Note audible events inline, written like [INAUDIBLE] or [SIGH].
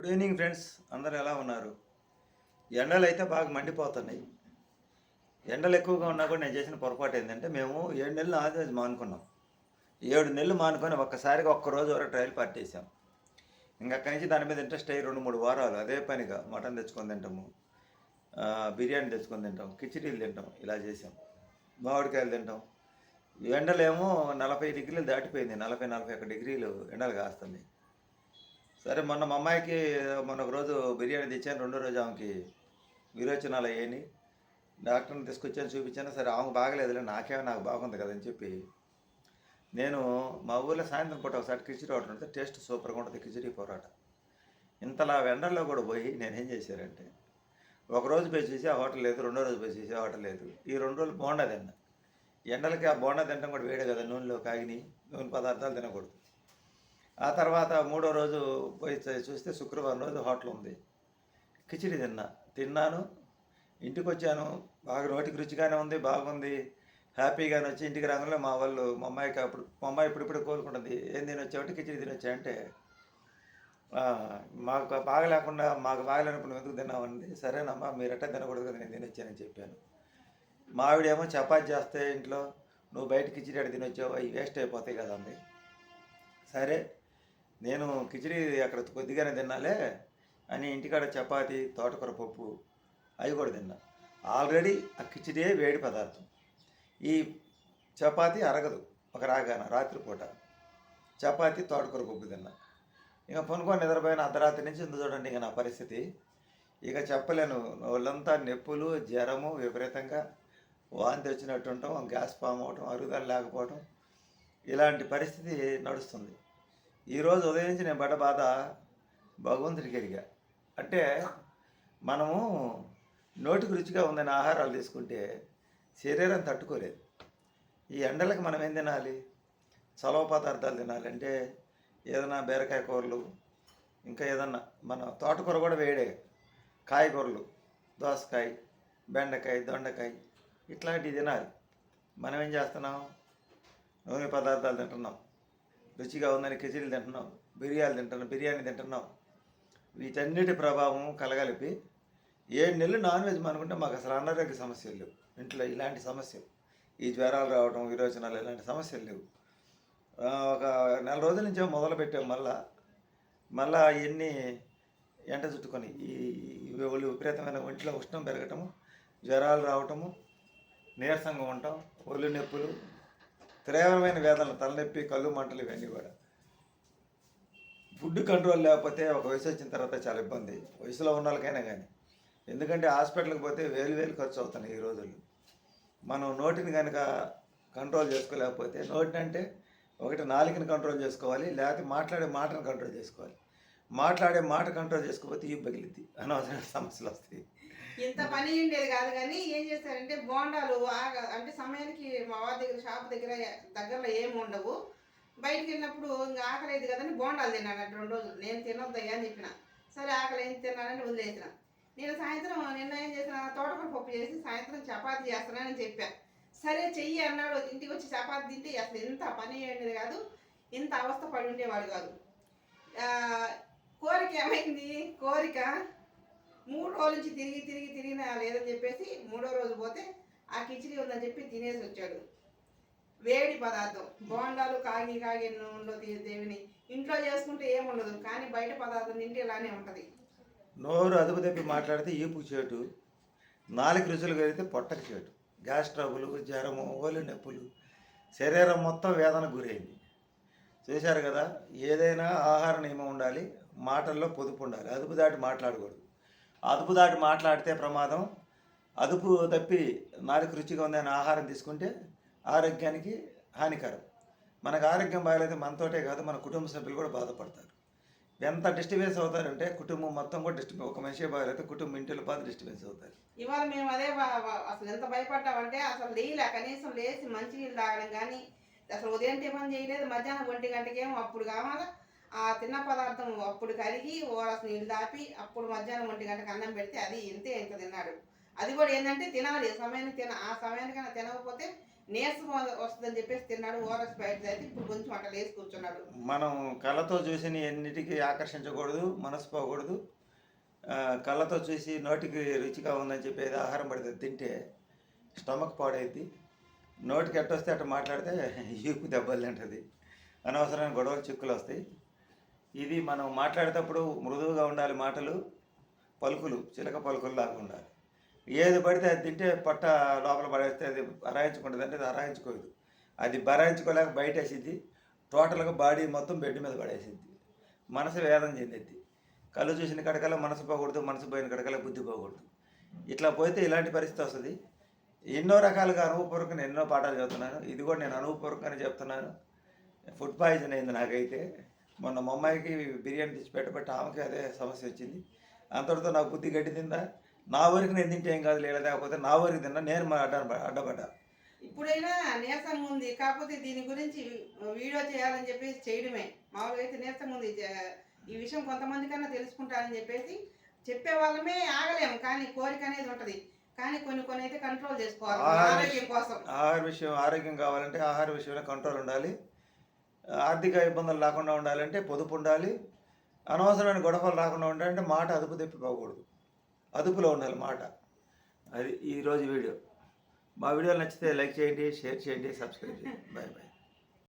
Good evening friends అందరు ఎలా ఉన్నారు? ఎండలు అయితే బాగా మండిపోతున్నాయి. ఎండలు ఎక్కువగా ఉన్నా కూడా నేను చేసిన పొరపాటు ఏంటంటే మేము ఏడు నెలలు ఆది మానుకున్నాం. ఏడు నెలలు మానుకొని ఒక్కసారిగా ఒక్క రోజు వరకు ట్రయల్ పట్టేసాం ఇంకా అక్కడి నుంచి దాని మీద ఇంట్రెస్ట్ అయ్యి రెండు మూడు వారాలు అదే పనిగా మటన్ తెచ్చుకొని తింటాము బిర్యానీ తెచ్చుకొని తింటాం కిచిడీలు తింటాం ఇలా చేసాం మామిడికాయలు తింటాం. ఈ ఎండలేమో నలభై డిగ్రీలు దాటిపోయింది. నలభై నలభై ఒక డిగ్రీలు ఎండలు కాస్తుంది సరే మొన్న మా అమ్మాయికి మొన్న ఒక రోజు బిర్యానీ తెచ్చాను రెండో రోజు ఆమెకి విరోచనాలు అయ్యాయి డాక్టర్ని తీసుకొచ్చాను చూపించాను. సరే ఆమెకు బాగలేదులే నాకేమో నాకు బాగుంది కదని చెప్పి. నేను మా ఊర్లో సాయంత్రం పూట ఒకసారి కిచిడి హోటల్ ఉంటే టేస్ట్ సూపర్గా ఉంటుంది కిచిడి పోరాట. ఇంతలా వెండర్లో కూడా పోయి నేనేం చేశారంటే ఒక రోజు పోయి చూసి ఆ హోటల్ లేదు రెండో రోజు పోయి చూసి ఆ హోటల్ లేదు. ఈ రెండు రోజులు బోండా తిన్నా. ఎండలకి ఆ బోండా తినడం కూడా వేడే కదా నూనెలో కాగిని నూనె పదార్థాలు తినకూడదు. ఆ తర్వాత మూడో రోజు పోయి చూస్తే శుక్రవారం రోజు హోటల్ ఉంది. కిచిడి తిన్నా. తిన్నాను. ఇంటికి వచ్చాను బాగా నోటికి రుచిగానే ఉంది బాగుంది. హ్యాపీగానే వచ్చి ఇంటికి రాగానే మా వాళ్ళు మా అమ్మాయికి అప్పుడు మా అమ్మాయి ఇప్పుడిప్పుడు కోలుకుంటుంది. ఏం తినొచ్చావంటే కిచిడి తినొచ్చా? అంటే మాకు బాగా లేకుండా మాకు బాగలేనప్పుడు నువ్వు ఎందుకు తిన్నామండి సరేనమ్మా మీరట్టే తినకూడదు కదా నేను తినొచ్చానని చెప్పాను. మా ఆవిడేమో చపాతి చేస్తే ఇంట్లో నువ్వు బయట కిచిడి అక్కడ తినొచ్చావు? అవి వేస్ట్ అయిపోతాయి కదండి సరే నేను కిచిడి అక్కడ కొద్దిగానే తిన్నాలే అని ఇంటికాడ చపాతి తోటకూర పప్పు అవి కూడా తిన్నా. ఆల్రెడీ ఆ కిచిడియే వేడి పదార్థం. ఈ చపాతి అరగదు ఒక రాగాన రాత్రిపూట. చపాతి తోటకూర పప్పు తిన్నా. ఇక పనుకొని నిద్రపోయిన అర్ధరాత్రి నుంచి ఇంత చూడండి ఇక నా పరిస్థితి. ఇక చెప్పలేను వాళ్ళంతా నొప్పులు జ్వరము విపరీతంగా. వాంతి వచ్చినట్టుండటం గ్యాస్ ఫామ్ అవటం అరుగుదల లేకపోవటం. ఇలాంటి పరిస్థితి నడుస్తుంది. ఈరోజు ఉదయం నుంచి నేను పడ్డ బాధ భగవంతుడికి ఎరిగా అంటే మనము నోటికి రుచిగా ఉందని ఆహారాలు తీసుకుంటే శరీరం తట్టుకోలేదు. ఈ ఎండలకు మనం ఏం తినాలి? చలవ పదార్థాలు తినాలి అంటే ఏదైనా బీరకాయ కూరలు ఇంకా ఏదన్నా మన తోటకూర కూడా వేడే కాయగూరలు దోసకాయ బెండకాయ దొండకాయ ఇట్లాంటివి తినాలి. మనం ఏం చేస్తున్నాం? నూనె పదార్థాలు తింటున్నాం. రుచిగా ఉందని కిచిడీలు తింటున్నాం బిర్యానీ తింటున్నాం బిర్యానీ తింటున్నాం. వీటన్నిటి ప్రభావం కలగలిపి ఏడు నెలలు నాన్ వెజ్ అనుకుంటే మాకు అసలు అనారోగ్య సమస్యలు లేవు. ఇంట్లో ఇలాంటి సమస్యలు ఈ జ్వరాలు రావడం విరోచనాలు ఇలాంటి సమస్యలు లేవు. ఒక నెల రోజుల నుంచే మొదలు పెట్టాం మళ్ళా మళ్ళా ఇవన్నీ ఎంట చుట్టుకొని ఈ ఈ ఒళ్ళు విపరీతమైన ఒంట్లో ఉష్ణం పెరగటము జ్వరాలు రావటము నీరసంగా ఉండటం ఒళ్ళు నొప్పులు తీవ్రమైన వేదనలు తలనొప్పి కళ్ళు మంటలు ఇవన్నీ కూడా. ఫుడ్ కంట్రోల్ లేకపోతే ఒక వయసు వచ్చిన తర్వాత చాలా ఇబ్బంది. వయసులో ఉన్న వాళ్ళకైనా కానీ. ఎందుకంటే హాస్పిటల్కి పోతే వేలు వేలు ఖర్చు అవుతున్నాయి ఈ రోజుల్లో. మనం నోటిని కనుక కంట్రోల్ చేసుకోలేకపోతే నోటిని అంటే ఒకటి నాలుకని కంట్రోల్ చేసుకోవాలి లేకపోతే మాట్లాడే మాటను కంట్రోల్ చేసుకోవాలి. మాట్లాడే మాట కంట్రోల్ చేసుకోకపోతే ఇవి పగిలిద్ది అనవసరమైన సమస్యలు వస్తాయి. ఇంత పని ఉండేది కాదు కానీ ఏం చేశారంటే బోండాలు అంటే సమయానికి మా వారి దగ్గర షాప్ దగ్గర దగ్గరలో ఏమి ఉండవు. బయటికి వెళ్ళినప్పుడు ఇంకా ఆకలేదు కదని బోండాలు తిన్నాను అటు రెండు రోజులు. నేను తినొద్దయ్యా అని చెప్పిన. సరే ఆకలి ఏం తిన్నానని వదిలేసిన. నేను సాయంత్రం నిన్న ఏం చేసిన తోటకూర పప్పు చేసి సాయంత్రం చపాతి చేస్తున్నానని చెప్పా. సరే చెయ్యి అన్నాడు ఇంటికి వచ్చి చపాతి తింటే అసలు ఎంత పని ఉండేది కాదు ఇంత అవస్థ పడి ఉండేవాడు కాదు. కోరిక ఏమైంది? కోరిక మూడు రోజుల నుంచి తిరిగి తిరిగి తిరిగినా లేదని చెప్పేసి మూడో రోజు పోతే ఆ కిచిడి ఉందని చెప్పి తినేసి వచ్చాడు. వేడి పదార్థం. బోండాలు కాగి కాగి ఉండదు దేవిని ఇంట్లో చేసుకుంటే ఏముండదు కానీ బయట పదార్థం తింటే ఇలానే ఉంటుంది. నోరు అదుపు తప్పి మాట్లాడితే ఈపు చేటు నాలుగు రుచులు కలిగితే పొట్టకు చేటు. గ్యాస్ ట్రబులు జ్వరము ఓలి నొప్పులు. శరీరం మొత్తం వేదన గురైంది. చూశారు కదా ఏదైనా ఆహార నియమం ఉండాలి మాటల్లో పొదుపు ఉండాలి. అదుపు దాటి మాట్లాడకూడదు. అదుపు దాటి మాట్లాడితే ప్రమాదం. అదుపు తప్పి నాలుగు రుచిగా ఉందని ఆహారం తీసుకుంటే ఆరోగ్యానికి హానికరం. మనకు ఆరోగ్యం బాగాలేదు మనతోటే కాదు మన కుటుంబ సభ్యులు కూడా బాధపడతారు. ఎంత డిస్టర్బెన్స్ అవుతారంటే కుటుంబం మొత్తం కూడా డిస్టర్బెన్స్ ఒక మనిషి బాగాలైతే కుటుంబం ఇంటిలో పాత డిస్టర్బెన్స్ అవుతారు. ఇవాళ మేము అదే అసలు ఎంత భయపడ్డామంటే అసలు లేలే కనీసం లేచి మంచినీళ్ళు తాగడం కానీ అసలు ఉదయం టిఫిన్ చేయలేదు మధ్యాహ్నం ఒంటి గంటకేమో అప్పుడు కావాలా? ఆ తిన్న పదార్థం అప్పుడు కరిగి ఓరస్ నీళ్ళు దాపి అప్పుడు మధ్యాహ్నం ఒంటి గంటకి అన్నం పెడితే అది ఇంతే ఇంత తిన్నాడు. అది కూడా ఏంటంటే తినాలి సమయానికి తిన ఆ సమయానికైనా తినకపోతే నీరసం వస్తుందని చెప్పేసి తిన్నాడు ఓఆర్ఎస్ బయట అయితే ఇప్పుడు కొంచెం అట్లా లేసి కూర్చున్నాడు. మనం కళ్ళతో చూసిన ఎన్నిటికీ ఆకర్షించకూడదు మనసు పోకూడదు కళ్ళతో చూసి నోటికి రుచిగా ఉందని చెప్పేది ఆహారం పడితే తింటే స్టమక్ పాడైద్ది. నోటికి ఎట్టొస్తే అట్ట మాట్లాడితే [LAUGHS] ఈపు దెబ్బలు తింటుంది. అనవసరమైన గొడవలు చిక్కులు వస్తాయి. ఇది మనం మాట్లాడేటప్పుడు మృదువుగా ఉండాలి మాటలు పలుకులు చిలక పలుకులు లాగా ఉండాలి. ఏది పడితే అది తింటే పొట్ట లోపల పడేస్తే అది అరాయించుకుంటుంది అంటే అది అరాయించుకోదు. అది బరాయించుకోలేక బయట టోటల్గా బాడీ మొత్తం బెడ్ మీద పడేసిద్ది. మనసు వేదన చెందిద్ది. కళ్ళు చూసిన కడకల మనసు పోకూడదు మనసు పోయిన కడకల బుద్ధి పోకూడదు. ఇట్లా పోతే ఇలాంటి పరిస్థితి వస్తుంది. ఎన్నో రకాలుగా అనుభవపూర్వకంగా ఎన్నో పాఠాలు చెబుతున్నాను. ఇది కూడా నేను అనుభవపూర్వకంగానే చెప్తున్నాను. ఫుడ్ పాయిజన్ అయింది నాకైతే. మొన్న మా అమ్మాయికి బిర్యానీ తెచ్చి పెట్టబట్టి ఆమెకి అదే సమస్య వచ్చింది. అంతటితో నాకు బుద్ధి గడ్డి తిందా. నా వరకు నేను తింటే ఏం కాదు లేదా లేకపోతే నా వరకు తిన్నా నేను మా అడ్డ అడ్డపడ్డా. ఇప్పుడైనా నీరసంగా ఉంది కాకపోతే దీని గురించి వీడియో చేయాలని చెప్పేసి చేయడమే. మామూలుగా అయితే నీరసంగా ఉంది. ఈ విషయం కొంతమందికన్నా తెలుసుకుంటారని చెప్పేసి చెప్పే వాళ్ళమే ఆగలేము కానీ కోరిక అనేది ఉంటది. కానీ కొన్ని కొన్ని అయితే కంట్రోల్ చేసుకోవాలి ఆరోగ్యం కోసం. ఆహార విషయం ఆరోగ్యం కావాలంటే ఆహార విషయంలో కంట్రోల్ ఉండాలి. ఆర్థిక ఇబ్బందులు లేకుండా ఉండాలంటే పొదుపు ఉండాలి. అనవసరమైన గొడవలు రాకుండా ఉండాలంటే మాట అదుపు తెప్పిపోకూడదు అదుపులో ఉండాలి మాట. అది ఈరోజు వీడియో. మా వీడియోలు నచ్చితే లైక్ చేయండి షేర్ చేయండి సబ్స్క్రైబ్ చేయండి. Bye bye.